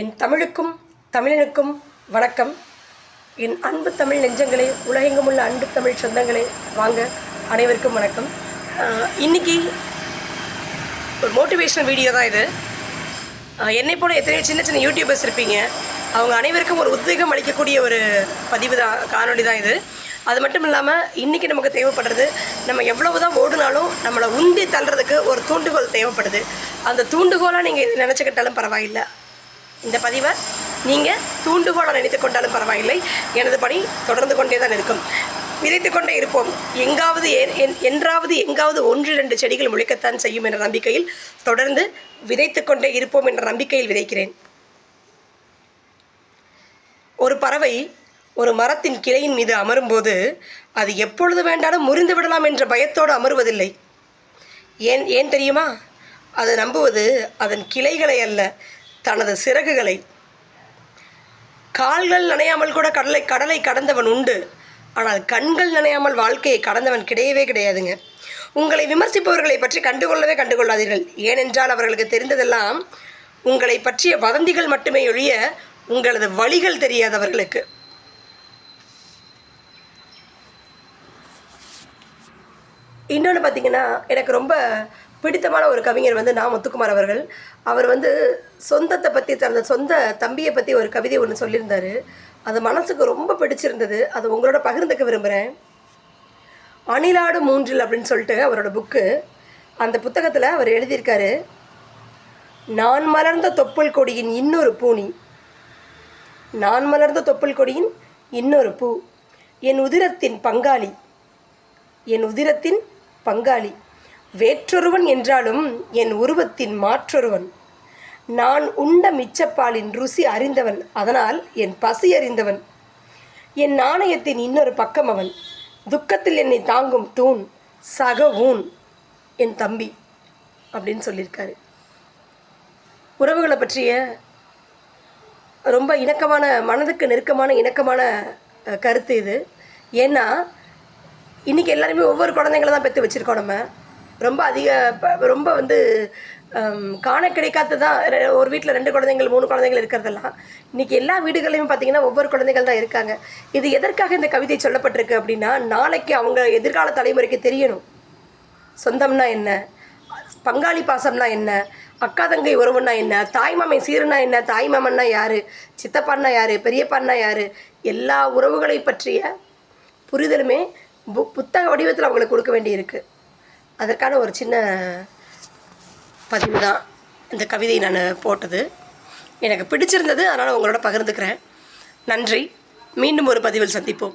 என் தமிழுக்கும் தமிழனுக்கும் வணக்கம். என் அன்பு தமிழ் நெஞ்சங்களே உலகெங்கும் உள்ள அன்பு தமிழ் சொந்தங்களே வாங்க அனைவருக்கும் வணக்கம். இன்றைக்கி இன்னைக்கு ஒரு மோட்டிவேஷனல் வீடியோ தான் இது. என்னை போல எத்தனையோ சின்ன சின்ன யூடியூபர்ஸ் இருப்பீங்க. அவங்க அனைவருக்கும் ஒரு உத்வேகம் அளிக்கக்கூடிய ஒரு பதிவு தான் காணொலி தான் இது. அது மட்டும் இல்லாமல் இன்றைக்கி நமக்கு தேவைப்படுறது நம்ம எவ்வளவு தான் ஓடினாலும் நம்மளை உந்தி தள்ளுறதுக்கு ஒரு தூண்டுகோல் தேவைப்படுது. அந்த தூண்டுகோலாக நீங்கள் நினச்சிக்கிட்டாலும் பரவாயில்லை. இந்த பதிவை நீங்கள் தூண்டுகோலை நினைத்து கொண்டாலும் பரவாயில்லை. எனது பணி தொடர்ந்து கொண்டே தான் இருக்கும். விதைத்து கொண்டே இருப்போம். எங்காவது என்- என்றாவது எங்காவது ஒன்று இரண்டு செடிகள் முளைக்கத்தான் செய்யும் என்ற நம்பிக்கையில் தொடர்ந்து விதைத்து கொண்டே இருப்போம் என்ற நம்பிக்கையில் விதைக்கிறேன். ஒரு பறவை ஒரு மரத்தின் கிளையின் மீது அமரும்போது அது எப்பொழுது வேண்டாலும் முறிந்து விடலாம் என்ற பயத்தோடு அமருவதில்லை. ஏன் ஏன் தெரியுமா? அது நம்புவது அதன் கிளைகளை அல்ல. தனது சிறகுகளை. கால்கள் நனையாமல் கூட கடலை கடலை கடந்தவன் உண்டு. ஆனால் கண்கள் நனையாமல் வாழ்க்கையை கடந்தவன் கிடையவே கிடையாதுங்க. உங்களை விமர்சிப்பவர்களை பற்றி கண்டுகொள்ளவே கண்டுகொள்ளாதீர்கள். ஏனென்றால் அவர்களுக்கு தெரிந்ததெல்லாம் உங்களை பற்றிய வதந்திகள் மட்டுமே ஒழிய உங்களது வழிகள் தெரியாதவர்களுக்கு. இன்னொன்று பார்த்தீங்கன்னா எனக்கு ரொம்ப பிடித்தமான ஒரு கவிஞர் வந்து நா முத்துக்குமார் அவர்கள். அவர் வந்து சொந்தத்தை பற்றி தனது சொந்த தம்பியை பற்றி ஒரு கவிதை ஒன்று சொல்லியிருந்தார். அது மனசுக்கு ரொம்ப பிடிச்சிருந்தது. அது உங்களோட பகிர்ந்துக்க விரும்புகிறேன் அணிலாடு மூன்றில் அப்படின்னு சொல்லிட்டு அவரோட புக்கு அந்த புத்தகத்தில் அவர் எழுதியிருக்காரு நான் மலர்ந்த தொப்புள் கொடியின் இன்னொரு பூனி. நான் மலர்ந்த தொப்புள் கொடியின் இன்னொரு பூ. என் உதிரத்தின் பங்காளி. என் உதிரத்தின் பங்காளி. வேற்றொருவன் என்றாலும் என் உருவத்தின் மாற்றொருவன். நான் உண்ட மிச்சப்பாலின் ருசி அறிந்தவன் அதனால் என் பசி அறிந்தவன். என் நாணயத்தின் இன்னொரு பக்கம் அவன். துக்கத்தில் என்னை தாங்கும் தூண் சக ஊன் என் தம்பி அப்படின்னு சொல்லியிருக்காரு. உறவுகளை பற்றிய ரொம்ப இணக்கமான மனதுக்கு நெருக்கமான இணக்கமான கருத்து இது. ஏன்னா இன்றைக்கி எல்லாருமே ஒவ்வொரு குழந்தைங்கள தான் பெற்று வச்சுருக்கோம் நம்ம. ரொம்ப அதிக ப- ரொம்ப வந்து காண கிடைக்காததான் தான் ஒரு வீட்டில் ரெண்டு குழந்தைங்கள் மூணு குழந்தைங்கள் இருக்கிறதெல்லாம் இன்றைக்கி எல்லா வீடுகளையும் பார்த்திங்கன்னா ஒவ்வொரு குழந்தைகள் தான் இருக்காங்க. இது எதற்காக இந்த கவிதை சொல்லப்பட்டிருக்கு அப்படின்னா நாளைக்கு அவங்க எதிர்கால தலைமுறைக்கு தெரியணும். சொந்தம்னா என்ன? பங்காளி பாசம்னா என்ன? அக்கா தங்கை உறவுன்னா என்ன? தாய்மாமன் சீருனா என்ன? தாய்மாமன்னா யார்? சித்தப்பான்னா யார்? பெரியப்பான்னா யார்? எல்லா உறவுகளை பற்றிய புரிதலுமே பு புத்தக வடிவத்தில் அவங்களுக்கு கொடுக்க வேண்டியிருக்கு. அதற்கான ஒரு சின்ன பதிவு தான் இந்த கவிதையை நான் போட்டது. எனக்கு பிடிச்சிருந்தது அதனால் உங்களோட பகிர்ந்துக்கிறேன். நன்றி. மீண்டும் ஒரு பதிவில் சந்திப்போம்.